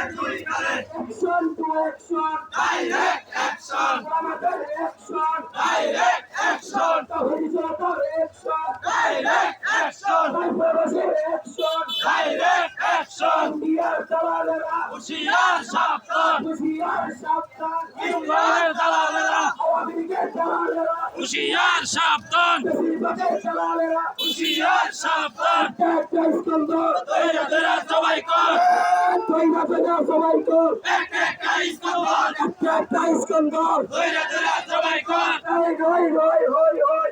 Action to action আমাদের action তহিদ জনতার অ্যাকশন বাংলাদেশের অ্যাকশন ইন্ডিয়ার দালালেরা হুশিয়ার সাবধান হুশিয়ার সাবধান ইমরানের দালালেরা আওয়ামী লীগের দালালেরা হুশিয়ার সাবধান বেশিরভাগের দালালেরা হুশিয়ার সাবধান একটা ইস্কন্দর ধৈর্য ধরে সবাই কর তৈরা তৈরা সবাই কর একটা ইস্কন্দর একটা একটা ইস্কন্দর ধৈর্য ধরে সবাই কর এই হই হই হই হই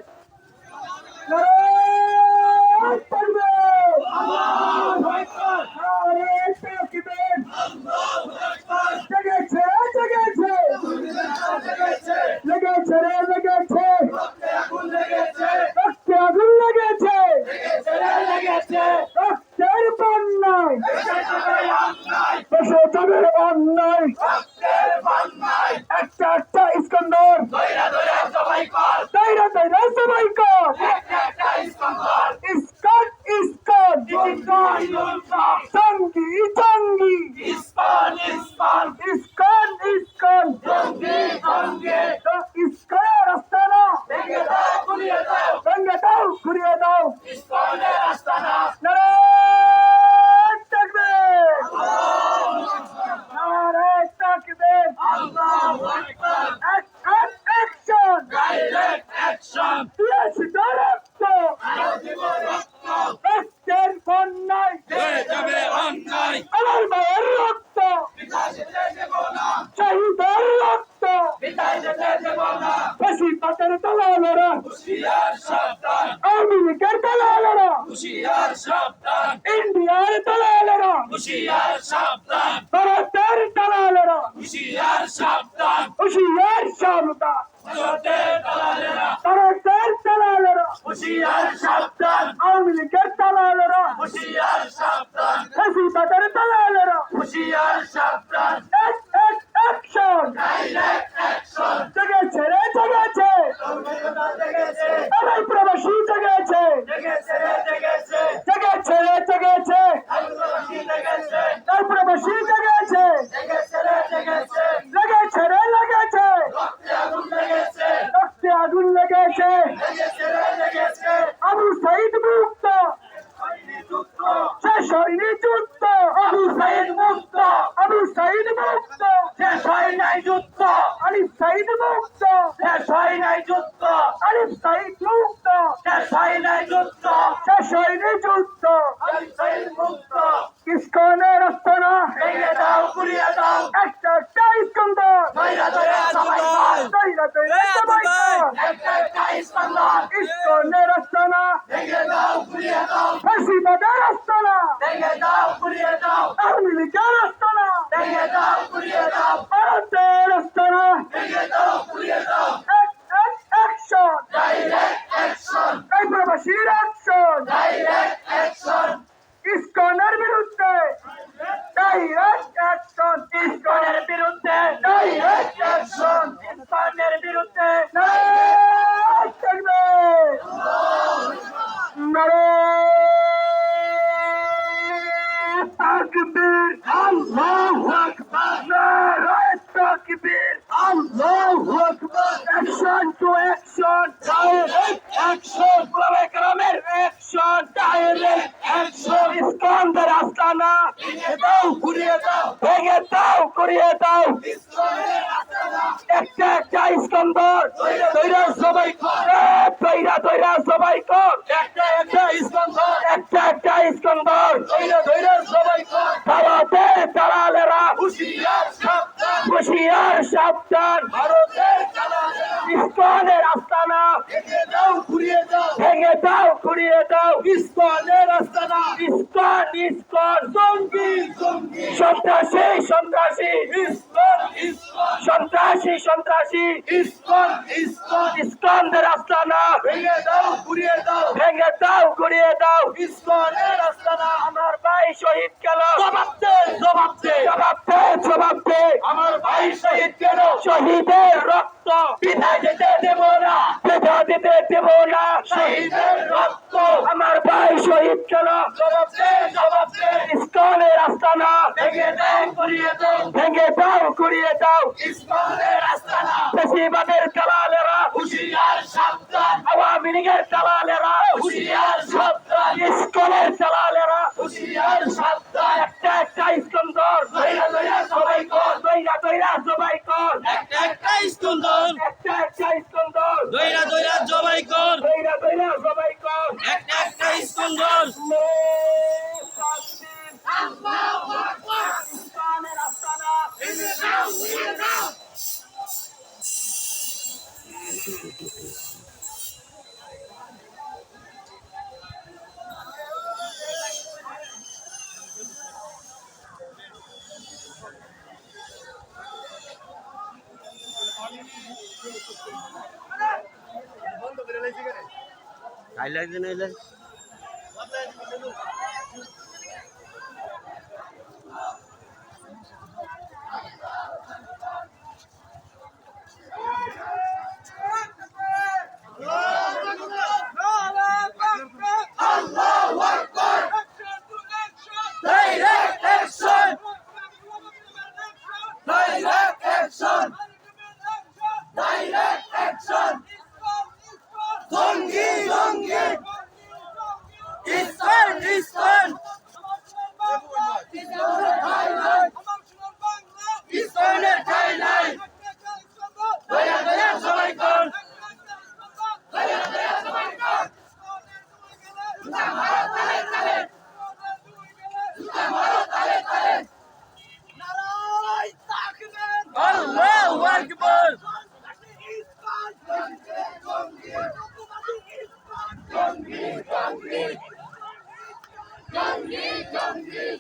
নারায়ণ তাকবীর আল্লাহু আকবার আরে তাকবীর আল্লাহু আকবার জেগেছে জেগেছে জেগেছে লেগেছে রে লেগেছে রক্তে আগুন লেগেছে রক্তে আগুন লেগেছে লেগেছে রে লেগেছে রক্তের বন্যায় দেশে যাবে অন্যায় দেশে যাবে অন্যায় রক্তের বন্যায় একটা একটা ইস্কন্দর ধৈর্য ধরে সবাই কর তৈরা তৈরা সবাই কর এক একটা ইস্কন্দর ইস্কন ইস্কন ইস্কন ইস্কন সঙ্গী সঙ্গী ইস্কন ইস্কন ইস্কন ইস্কন জঙ্গি জঙ্গি ইস্কনের আস্তানা ভেঙে দাও গুলিয়ে দাও ভেঙে দাও ঘুরিয়ে দাও ইস্কনের আস্তানা নারায়ণ তাকবীর নারায়ণ তাকবীর আল্লাহু আকবার অ্যাকশন অ্যাকশন ডাইরেক্ট অ্যাকশন রক্ত আরও দিব রক্ত রক্তের বন্যায়! হয়ে যাবে অন্যায়! আমার মায়ের রক্ত! বিদায় যেতে দেব না! শহীদের রক্ত! বিদায় যেতে দেব না! ফাঁসি পাতের দালালেরা হুশিয়ার সাবধান! লীগের দালালেরা হুশিয়ার সাবধান! ইন্ডিয়ার দালালেরা হুশিয়ার সাবধান! ভারতের দালালেরা হুশিয়ার সাবধান! হুশিয়ার সাবধান! ভারতের দালালেরা। হুশিয়ার সাবধান আওয়ামী লীগের দালালেরা। হুশিয়ার সাবধান ফাঁসি পাতের দালালেরা হুশিয়ার সাবধান এক এক অ্যাকশন ডাইরেক্ট অ্যাকশন জেগেছে রে জেগেছে আমার ভেঙে দাও গুলিয়ে দাও। একটা ইস্কন্দর। ধৈর্য ধরে সবাই তৈরা তৈরা সবাই। একটা ইস্কন্দর। ইস্কনের আস্তানা ভেঙে দাও গুলিয়ে দাও। ফাঁসিবাদের আস্তানা ভেঙে দাও গুলিয়ে দাও। আওয়ামী লীগের আস্তানা ভেঙে দাও গুলিয়ে দাও। ভারতের আস্তানা ভেঙে দাও গুলিয়ে দাও। এক এক অ্যাকশন ডাইরেক্ট অ্যাকশন এই আল্লাহু আকবার নারায়ে তাকবীর আল্লাহু আকবার action to action direct action তৈরা সবাই কর। একটা একটা ইস্কন্দর। একটা একটা ইস্কন্দর। তৈরা তৈরা সবাই কর। ভারতের দালালেরা হুশিয়ার সাবধান। হুশিয়ার সাবধান। ভারতের ইস্কনের আস্তানা। ভেঙে দাও গুলিয়ে দাও। ভেঙে দাও করিয়ে দাও। ইসলামের আস্তানা। ISKCON ISKCON. জঙ্গি জঙ্গি। সন্ত্রাসী সন্ত্রাসী। ইসলাম ইসলাম সন্ত্রাসী সন্ত্রাসী। ইসলাম ইসলাম ইস্কন্দের আস্তানা ভেঙে দাও গুলিয়ে দাও ভেঙে দাও দাও। ইসলামের আমার ভাই শহীদ কেন? জবাব দে জবাব দে। জবাব দে জবাব দে। আমার ভাই শহীদ কেন? শহীদের রক্ত। বিদায় যেতে দেব না। বেঁধে দিতে দেব না। শহীদের রক্ত। আমার ভাই শহীদ কেন? জবাব দে জবাব দে। ইস্কনের আস্তানা ভেঙে দেন করিয়ে দেন ভেঙে দাও করিয়ে দাও। ইসলামের আস্তানা বেশিবাদের দালালেরা হুশিয়ার সাবধান। আওয়ামী লীগের দালালেরা হুশিয়ার সাবধান ইস্কনের দালালেরা হুশিয়ার সাবধান একটা একটা ইস্কন্দর দইরা দইরা সবাই কর দইরা দইরা জবাই কর। একটা একটা ইস্কন্দর। একটা একটা ইস্কন্দর। দইরা দইরা জবাই কর। দইরা দইরা জবাই কর। একটা একটা ইস্কন্দর। নে সাতদিন। ইসলামের আস্তানা। আল্লাহু İstan! Biz öyle teyler! Daya daya savay kal! Daya daya savay kal! Tutam hara tale tale! Tutam hara tale tale! Naray takmen! Allah'u akbar! Come here, come here. Yeah.